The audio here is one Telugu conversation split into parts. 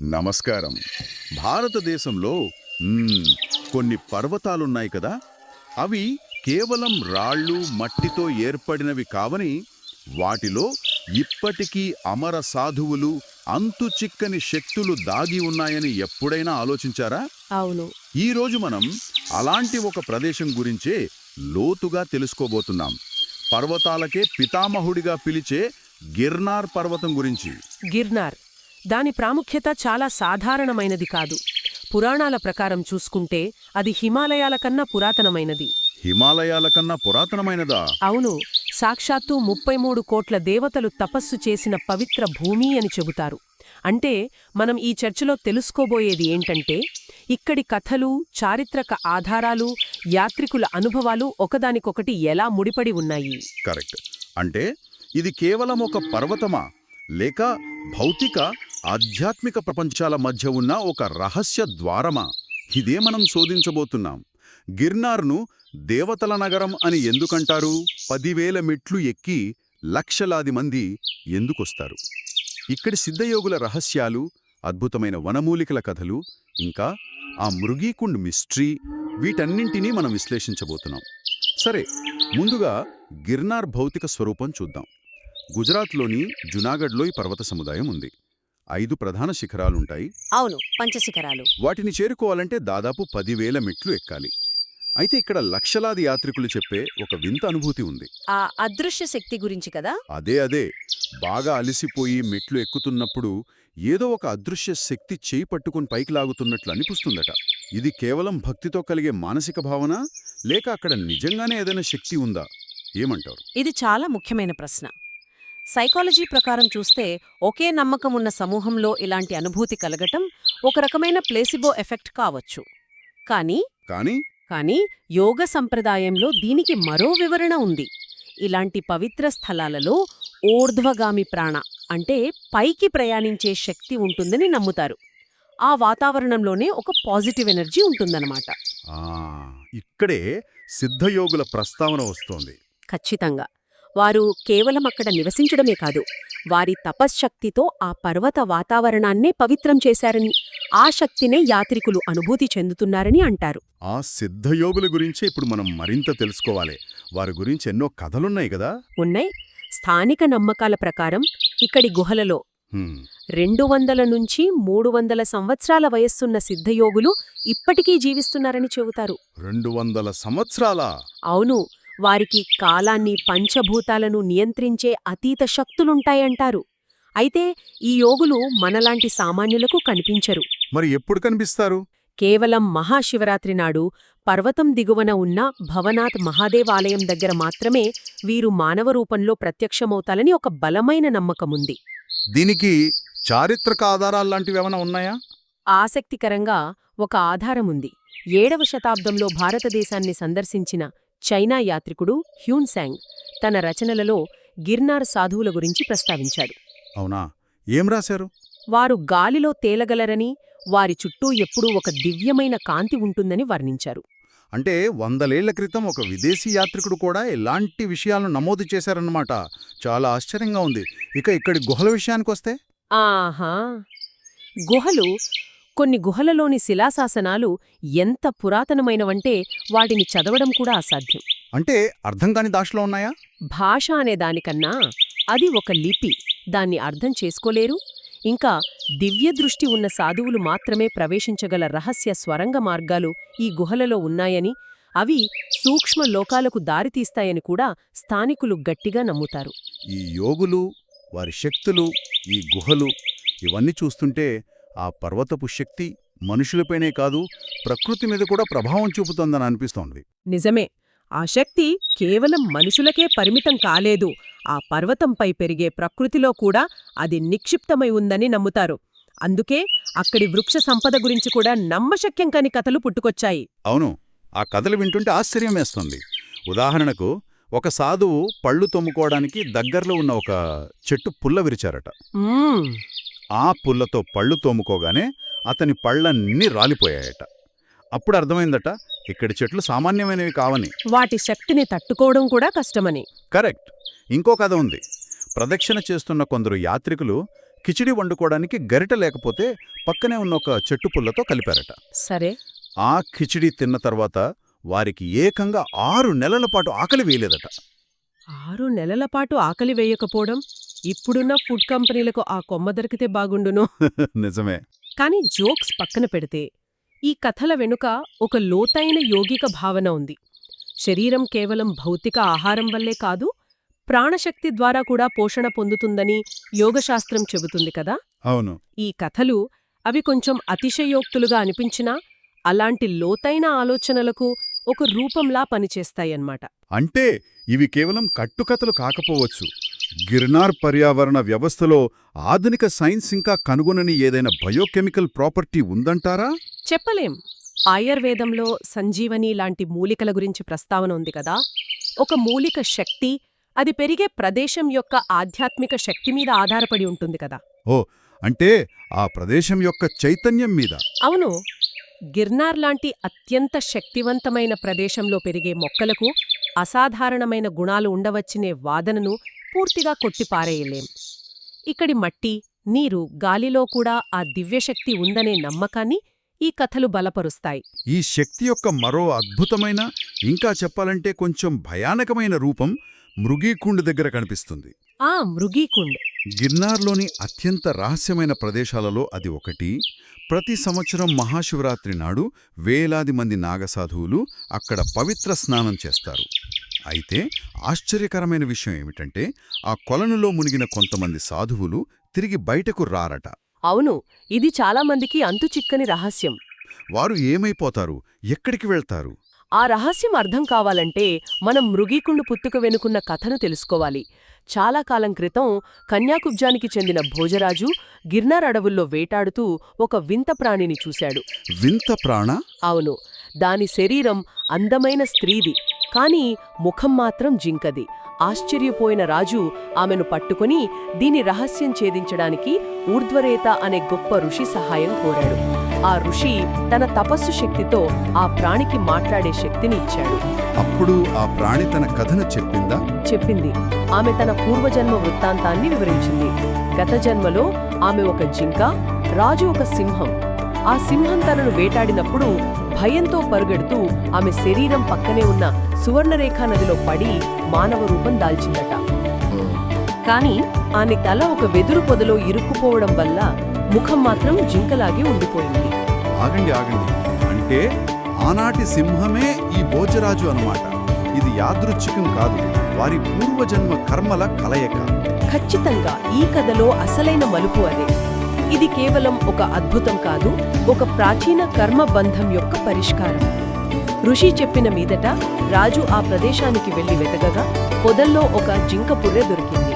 నమస్కారం. భారతదేశంలో కొన్ని పర్వతాలున్నాయి కదా? అవి కేవలం రాళ్ళు మట్టితో ఏర్పడినవి కావని వాటిలో ఇప్పటికీ అమర సాధువులు అంతు చిక్కని శక్తులు దాగి ఉన్నాయని ఎప్పుడైనా ఆలోచించారా? అవును. ఈరోజు మనం అలాంటి ఒక ప్రదేశం గురించే లోతుగా తెలుసుకోబోతున్నాం. పర్వతాలకే పితామహుడిగా పిలిచే గిర్నార్ పర్వతం గురించి. గిర్నార్. దాని ప్రాముఖ్యత చాలా సాధారణమైనది కాదు. పురాణాల ప్రకారం చూసుకుంటే అది హిమాలయాల కన్నా పురాతనమైనది. హిమాలయాల కన్నా పురాతనమైనదా? అవును సాక్షాత్తు ముప్పై మూడు కోట్ల దేవతలు తపస్సు చేసిన పవిత్ర భూమి అని చెబుతారు. అంటే మనం ఈ చర్చలో తెలుసుకోబోయేది ఏంటంటే ఇక్కడి కథలు చారిత్రక ఆధారాలు యాత్రికుల అనుభవాలు ఒకదానికొకటి ఎలా ముడిపడి ఉన్నాయి? కరెక్ట్. అంటే ఇది కేవలం ఒక పర్వతమా? లేక భౌతిక ఆధ్యాత్మిక ప్రపంచాల మధ్య ఉన్న ఒక రహస్య ద్వారమా? ఇదే మనం శోధించబోతున్నాం. గిర్నార్ను దేవతల నగరం అని ఎందుకంటారు? పదివేల మెట్లు ఎక్కి లక్షలాది మంది ఎందుకొస్తారు? ఇక్కడి సిద్ధయోగుల రహస్యాలు అద్భుతమైన వనమూలికల కథలు ఇంకా ఆ మృగీకుండ్ మిస్ట్రీ వీటన్నింటినీ మనం విశ్లేషించబోతున్నాం. సరే ముందుగా గిర్నార్ భౌతిక స్వరూపం చూద్దాం. గుజరాత్లోని జునాగఢ్లో ఈ పర్వత సముదాయం ఉంది. ఐదు ప్రధాన శిఖరాలుంటాయి. అవును పంచశిఖరాలు. వాటిని చేరుకోవాలంటే దాదాపు పదివేల మెట్లు ఎక్కాలి. అయితే ఇక్కడ లక్షలాది యాత్రికులు చెప్పే ఒక వింత అనుభూతి ఉంది. ఆ అదృశ్య శక్తి గురించి కదా? అదే అదే. బాగా అలసిపోయి మెట్లు ఎక్కుతున్నప్పుడు ఏదో ఒక అదృశ్య శక్తి చేయి పట్టుకుని పైకి లాగుతున్నట్లు అనిపిస్తుందట. ఇది కేవలం భక్తితో కలిగే మానసిక భావన? లేక అక్కడ నిజంగానే ఏదైనా శక్తి ఉందా? ఏమంటారు? ఇది చాలా ముఖ్యమైన ప్రశ్న. సైకాలజీ ప్రకారం చూస్తే ఒకే నమ్మకం ఉన్న సమూహంలో ఇలాంటి అనుభూతి కలగటం ఒక రకమైన ప్లేసిబో ఎఫెక్ట్ కావచ్చు. కానీ కానీ కానీ యోగ సంప్రదాయంలో దీనికి మరో వివరణ ఉంది. ఇలాంటి పవిత్ర స్థలాలలో ఊర్ధ్వగామి ప్రాణ అంటే పైకి ప్రయాణించే శక్తి ఉంటుందని నమ్ముతారు. ఆ వాతావరణంలోనే ఒక పాజిటివ్ ఎనర్జీ ఉంటుందన్నమాట. ఇక్కడే సిద్ధయోగుల ప్రస్తావన వస్తోంది. ఖచ్చితంగా. వారు కేవలం అక్కడ నివసించడమే కాదు వారి తపశ్శక్తితో ఆ పర్వత వాతావరణాన్నే పవిత్రం చేశారని ఆ శక్తినే యాత్రికులు అనుభూతి చెందుతున్నారని అంటారు. ఆ సిద్ధయోగుల గురించే ఇప్పుడు మనం మరింత తెలుసుకోవాలి. వారి గురించి ఎన్నో కథలున్నాయి కదా? ఉన్నాయి. స్థానిక నమ్మకాల ప్రకారం ఇక్కడి గుహలలో రెండు వందల నుంచి మూడు వందల సంవత్సరాల వయస్సున్న సిద్ధయోగులు ఇప్పటికీ జీవిస్తున్నారని చెబుతారు. రెండు వందల సంవత్సరాల? అవును. వారికి కాలాన్ని పంచభూతాలను నియంత్రించే అతీత శక్తులుంటాయంటారు. అయితే ఈ యోగులు మనలాంటి సామాన్యులకు కనిపించరు. మరి ఎప్పుడు కనిపిస్తారు? కేవలం మహాశివరాత్రి నాడు పర్వతం దిగువన ఉన్న భవనాథ్ మహాదేవాలయం దగ్గర మాత్రమే వీరు మానవ రూపంలో ప్రత్యక్షమవుతాలని ఒక బలమైన నమ్మకముంది. దీనికి చారిత్రక ఆధారాలు లాంటివి ఏమైనా ఉన్నాయా? ఆసక్తికరంగా ఒక ఆధారముంది. ఏడవ శతాబ్దంలో భారతదేశాన్ని సందర్శించిన చైనా యాత్రికుడు హ్యూన్సాంగ్ తన రచనలలో గిర్నార్ సాధువుల గురించి ప్రస్తావించాడు. అవునా? ఏం రాశారు? వారు గాలిలో తేలగలరని వారి చుట్టూ ఎప్పుడూ ఒక దివ్యమైన కాంతి ఉంటుందని వర్ణించారు. అంటే వందలేళ్ళ క్రితం ఒక విదేశీ యాత్రికుడు కూడా ఇలాంటి విషయాలను నమోదు చేశారన్నమాట. చాలా ఆశ్చర్యంగా ఉంది. ఇక ఇక్కడి గుహల విషయానికొస్తే? ఆహా! గుహలు కొన్ని గుహలలోని శిలాశాసనాలు ఎంత పురాతనమైనవంటే వాటిని చదవడం కూడా అసాధ్యం. అంటే అర్థం కాని దాషలో ఉన్నాయా? భాష అనే దానికన్నా అది ఒక లిపి. దాన్ని అర్థం చేసుకోలేరు. ఇంకా దివ్య దృష్టి ఉన్న సాధువులు మాత్రమే ప్రవేశించగల రహస్య స్వరంగ మార్గాలు ఈ గుహలలో ఉన్నాయని అవి సూక్ష్మ లోకాలకు దారితీస్తాయని కూడా స్థానికులు గట్టిగా నమ్ముతారు. ఈ యోగులు వారి శక్తులు ఈ గుహలు ఇవన్నీ చూస్తుంటే ఆ పర్వతపు శక్తి మనుషులపైనే కాదు ప్రకృతి మీద కూడా ప్రభావం చూపుతోందని అనిపిస్తోంది. నిజమే. ఆ శక్తి కేవలం మనుషులకే పరిమితం కాలేదు. ఆ పర్వతంపై పెరిగే ప్రకృతిలో కూడా అది నిక్షిప్తమై ఉందని నమ్ముతారు. అందుకే అక్కడి వృక్ష సంపద గురించి కూడా నమ్మశక్యం కాని కథలు పుట్టుకొచ్చాయి. అవును. ఆ కథలు వింటుంటే ఆశ్చర్యం వేస్తుంది. ఉదాహరణకు ఒక సాధువు పళ్ళు తోముకోవడానికి దగ్గరలో ఉన్న ఒక చెట్టు పుల్ల విరిచారట. ఆ పుల్లతో పళ్ళు తోముకోగానే అతని పళ్ళన్నీ రాలిపోయాయట. అప్పుడు అర్థమైందట ఇక్కడి చెట్లు సామాన్యమైనవి కావని. వాటి శక్తిని తట్టుకోవడం కూడా కష్టమని. కరెక్ట్. ఇంకో కథ ఉంది. ప్రదక్షిణ చేస్తున్న కొందరు యాత్రికులు కిచిడి వండుకోవడానికి గరిట లేకపోతే పక్కనే ఉన్న ఒక చెట్టు పుల్లతో కలిపారట. సరే. ఆ కిచిడి తిన్న తర్వాత వారికి ఏకంగా ఆరు నెలల పాటు ఆకలి వేయలేదట. ఆరు నెలల పాటు ఆకలి వేయకపోవడం? ఇప్పుడున్న ఫుడ్ కంపెనీలకు ఆ కొమ్మ దొరికితే బాగుండును. నిజమే. కాని జోక్స్ పక్కన పెడితే ఈ కథల వెనుక ఒక లోతైన యోగిక భావన ఉంది. శరీరం కేవలం భౌతిక ఆహారం వల్లే కాదు ప్రాణశక్తి ద్వారా కూడా పోషణ పొందుతుందని యోగశాస్త్రం చెబుతుంది కదా? అవును. ఈ కథలు అవి కొంచెం అతిశయోక్తులుగా అనిపించినా అలాంటి లోతైన ఆలోచనలకు ఒక రూపంలా పనిచేస్తాయన్నమాట. అంటే ఇవి కేవలం కట్టుకథలు కాకపోవచ్చు. గిర్నార్ పర్యావరణ వ్యవస్థలో ఆధునిక సైన్స్ ఇంకా కనుగొనని ఏదైనా బయోకెమికల్ ప్రాపర్టీ ఉందంటారా? చెప్పలేం. ఆయుర్వేదంలో సంజీవని లాంటి మూలికల గురించి ప్రస్తావన ఉంది కదా. ఒక మూలిక శక్తి అది పెరిగే ప్రదేశం యొక్క ఆధ్యాత్మిక శక్తి మీద ఆధారపడి ఉంటుంది కదా. అంటే ఆ ప్రదేశం యొక్క చైతన్యం మీద. అవును. గిర్నార్ లాంటి అత్యంత శక్తివంతమైన ప్రదేశంలో పెరిగే మొక్కలకు అసాధారణమైన గుణాలు ఉండవచ్చనే వాదనను పూర్తిగా కొట్టిపారేయలేం ఇక్కడి మట్టి నీరు గాలిలో కూడా ఆ దివ్యశక్తి ఉందనే నమ్మకాన్ని ఈ కథలు బలపరుస్తాయి. ఈ శక్తి యొక్క మరో అద్భుతమైన ఇంకా చెప్పాలంటే కొంచెం భయానకమైన రూపం మృగీకుండ్ దగ్గర కనిపిస్తుంది. ఆ మృగీకుండ్. గిర్నార్లోని అత్యంత రహస్యమైన ప్రదేశాలలో అది ఒకటి. ప్రతి సంవత్సరం మహాశివరాత్రి నాడు వేలాది మంది నాగసాధువులు అక్కడ పవిత్ర స్నానం చేస్తారు. అయితే ఆశ్చర్యకరమైన విషయం ఏమిటంటే ఆ కొలనులో మునిగిన కొంతమంది సాధువులు తిరిగి బయటకు రారట. అవును ఇది చాలామందికి అంతుచిక్కని రహస్యం. వారు ఏమైపోతారు? ఎక్కడికి వెళ్తారు? ఆ రహస్యం అర్థం కావాలంటే మనం మృగీకుండు పుట్టుక వెనుకున్న కథను తెలుసుకోవాలి. చాలా కాలం క్రితం కన్యాకుబ్జానికి చెందిన భోజరాజు గిర్నార్ అడవుల్లో వేటాడుతూ ఒక వింత ప్రాణిని చూశాడు. వింత ప్రాణ? అవును దాని శరీరం అందమైన స్త్రీది. కాని ముఖం మాత్రం జింకది. ఆశ్చర్యపోయిన రాజు ఆమెను పట్టుకుని దీని రహస్యం ఛేదించడానికి ఊర్ధ్వరేత అనే గొప్ప ఋషి సహాయం కోరాడు. ఆ ఋషి తన తపస్సు శక్తితో ఆ ప్రాణికి మాట్లాడే శక్తిని ఇచ్చాడు. అప్పుడు ఆ ప్రాణి తన కథను చెప్పిందా? చెప్పింది. ఆమె తన పూర్వజన్మ వృత్తాంతాన్ని వివరించింది. గత జన్మలో ఆమె ఒక జింక రాజు ఒక సింహం. ఆ సింహం తనను వేటాడినప్పుడు భయంతో పరుగెడుతూ ఆమె శరీరం పక్కనే ఉన్న సువర్ణరేఖా నదిలో పడి మానవ రూపం దాల్చిందట. కాని ఆమె తల ఒక వెదురు పొదలో ఇరుక్కుపోవడం వల్ల ముఖం మాత్రం జింకలాగే ఉండిపోయింది. ఆగండి ఆగండి. అంటే ఆనాటి సింహమే ఈ భోజరాజు అన్నమాట. ఇది యాదృచ్ఛికం కాదు. వారి పూర్వజన్మ కర్మల కలయిక. ఖచ్చితంగా ఈ కథలో అసలైన మలుపు అదే. ఇది కేవలం ఒక అద్భుతం కాదు ఒక ప్రాచీన కర్మబంధం యొక్క పరిష్కారం. ఋషి చెప్పిన మీదట రాజు ఆ ప్రదేశానికి వెళ్ళి వెతకగా పొదల్లో ఒక జింక పుర్రె దొరికింది.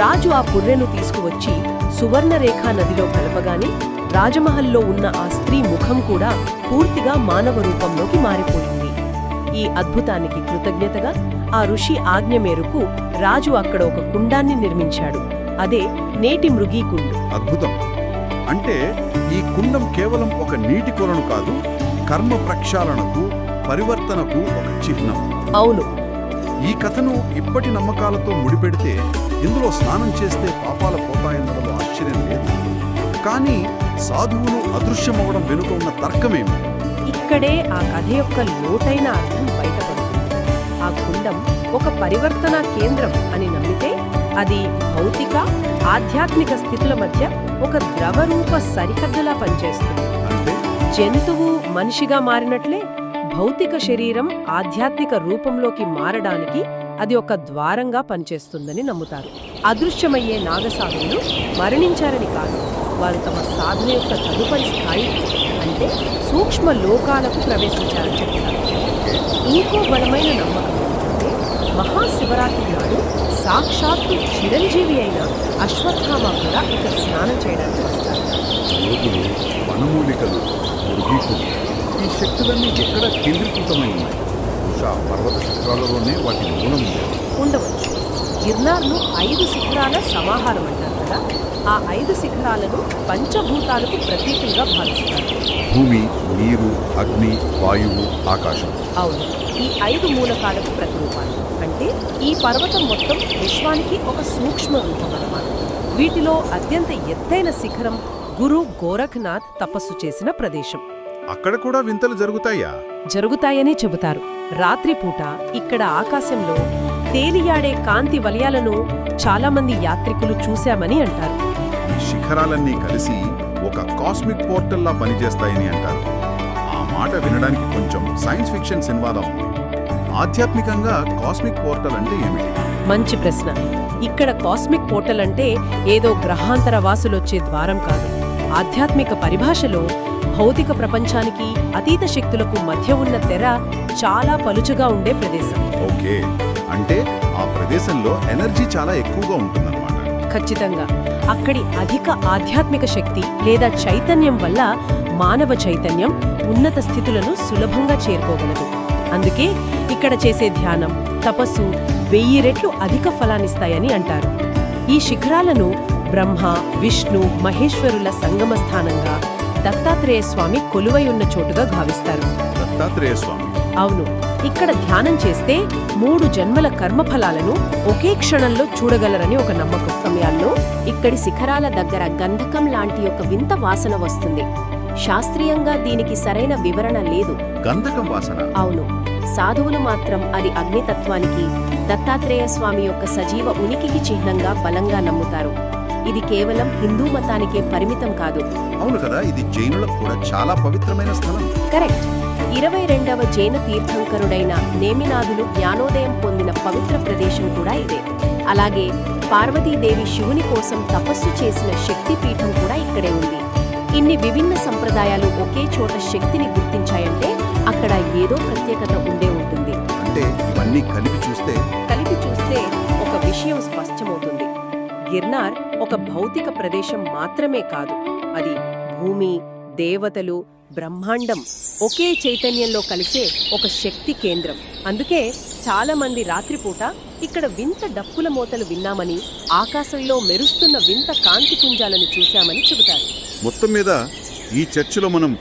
రాజు ఆ పుర్రెను తీసుకువచ్చి సువర్ణరేఖా నదిలో కలపగానే రాజమహల్లో ఉన్న ఆ స్త్రీ ముఖం కూడా పూర్తిగా మానవ రూపంలోకి మారిపోయింది. ఈ అద్భుతానికి కృతజ్ఞతగా ఆ ఋషి ఆజ్ఞ మేరకు రాజు అక్కడ ఒక కుండాన్ని నిర్మించాడు. అదే నేటి మృగీకుండు అద్భుతం. అంటే ఈ కుండం కేవలం ఒక నీటి కొలను కాదు కర్మ ప్రక్షాళనకు పరివర్తనకు ఒక చిహ్నం. అవును. ఈ కథను ఇప్పటి నమ్మకాలతో ముడిపెడితే ఇందులో స్నానం చేస్తే పాపాల పోతాయన్నలో ఆశ్చర్యం లేదు. కానీ సాధువులు అదృశ్యమవడం వెనుక ఉన్న తర్కమేమి? ఇక్కడే ఆ కథ యొక్క లోతైన అర్థం బయటపడుతుంది. ఆ కుండం ఒక పరివర్తన కేంద్రం అని నమ్మితే అది భౌతిక ఆధ్యాత్మిక స్థితుల మధ్య ఒక ద్రవరూప సరిహద్దులా పనిచేస్తుంది. జంతువు మనిషిగా మారినట్లే భౌతిక శరీరం ఆధ్యాత్మిక రూపంలోకి మారడానికి అది ఒక ద్వారంగా పనిచేస్తుందని నమ్ముతారు. అదృశ్యమయ్యే నాగసాధువులు మరణించారని కాదు వారు తమ సాధన యొక్క తదుపరి స్థాయి అంటే సూక్ష్మ లోకాలకు ప్రవేశించారని చెప్తారు. ఇంకో బలమైన నమ్మకం మహాశివరాత్రి నాడు సాక్షాత్తు చిరంజీవి అయిన అశ్వత్థామ కూడా ఇక్కడ స్నానం చేయడానికి వస్తారు. యోగులు వనమూలికలు మృగీకులు ఈ శక్తులన్నీ ఎక్కడ కేంద్రీకృతమై ఉన్నాయి? బహుశా పర్వత శిఖరాలలోనే వాటి మూలం ఉండవచ్చు. గిర్నార్ను ఐదు శిఖరాల సమాహారం అంటారు కదా? ఆ ఐదు శిఖరాలను పంచభూతాలకు ప్రతీకలుగా భావిస్తారు. భూమి నీరు అగ్ని వాయువు ఆకాశం. అవును. ఈ ఐదు మూలకాలకు ప్రతిరూపాలు. అంటే ఈ పర్వతం మొత్తం విశ్వానికి ఒక సూక్ష్మ రూపం అన్నమాట. వీటిలో అత్యంత ఎత్తైన శిఖరం గురు గోరఖ్నాథ్ తపస్సు చేసిన ప్రదేశం. అక్కడ కూడా వింతలు జరుగుతాయా? జరుగుతాయని చెబుతారు. రాత్రిపూట ఇక్కడ ఆకాశంలో తేలియాడే కాంతి వలయాలను చాలామంది యాత్రికులు చూశామని అంటారు. శిఖరాలన్నీ కలిసి ఒక కాస్మిక్ పోర్టల్లా పనిచేస్తాయని అంటారు. ఆ మాట వినడానికి కొంచెం సైన్స్ ఫిక్షన్ సినిమాలా ఉంది. ఆధ్యాత్మికంగా కాస్మిక్ పోర్టల్ అంటే ఏమిటి? మంచి ప్రశ్న. ఇక్కడ కాస్మిక్ పోర్టల్ అంటే ఏదో గ్రహాంతర వాసులొచ్చే ద్వారం కాదు. ఆధ్యాత్మిక పరిభాషలో భౌతిక ప్రపంచానికి అతీత శక్తులకు మధ్య ఉన్న తెర చాలా పలుచగా ఉండే ప్రదేశం. ఓకే. అంటే ఆ ప్రదేశంలో ఎనర్జీ చాలా ఎక్కువగా ఉంటుందన్నమాట. ఖచ్చితంగా. అక్కడి అధిక ఆధ్యాత్మిక శక్తి లేదా చైతన్యం వల్ల మానవ చైతన్యం ఉన్నత స్థితులను సులభంగా చేరుకోగలదు. అందుకే ఇక్కడ చేసే ధ్యానం తపస్సు వెయ్యి రెట్లు అధిక ఫలాన్నిస్తాయని అంటారు. ఈ శిఖరాలను బ్రహ్మ విష్ణు మహేశ్వరుల సంగమ స్థానంగా దత్తాత్రేయ స్వామి కొలువై ఉన్న చోటుగా భావిస్తారు దత్తాత్రేయ స్వామి. అవును ఇక్కడ ధ్యానం చేస్తే మూడు జన్మల కర్మఫలాలను ఒకే క్షణంలో చూడగలరని ఒక నమ్మకం. సమయాల్లో ఇక్కడి శిఖరాల దగ్గర గంధకం లాంటి ఒక వింత వాసన వస్తుంది. శాస్త్రీయంగా దీనికి సరైన వివరణ లేదు. గంధకం వాసన. అవును. సాధువులు మాత్రం అది అగ్నితత్వానికి దత్తాత్రేయ స్వామి యొక్క సజీవ ఉనికికి చిహ్నంగా బలంగా నమ్ముతారు. ఇది కేవలం హిందూ మతానికే పరిమితం కాదు. అవును కదా ఇది జైనులకు కూడా చాలా పవిత్రమైన స్థలం. కరెక్ట్. ఇరవై రెండవ జైన తీర్థంకరుడైన నేమినాథులు జ్ఞానోదయం పొందిన పవిత్ర ప్రదేశం కూడా ఇదే. అలాగే పార్వతీదేవి శివుని కోసం తపస్సు చేసిన శక్తి పీఠం కూడా ఇక్కడే ఉంది. ఇన్ని విభిన్న సంప్రదాయాలు ఒకే చోట శక్తిని గుర్తించాయంటే అక్కడ ఏదో ప్రత్యేకత ఉండే ఉంటుంది. అంటే ఇవన్నీ కలిపి చూస్తే కలిపి చూస్తే ఒక విషయం స్పష్టమవుతుంది. గిర్నార్ ఒక భౌతిక ప్రదేశం మాత్రమే కాదు. అది భూమి దేవతలు బ్రహ్మాండం ఒకే చైతన్యంలో కలిసే ఒక శక్తి కేంద్రం. అందుకే చాలా మంది రాత్రిపూట ఇక్కడ వింత డప్పుల మోతలు విన్నామని ఆకాశంలో మెరుస్తున్న వింత కాంతి పుంజాలను చూశామని చెబుతారు. మొత్తం మీద ఈ చర్చిలో మనం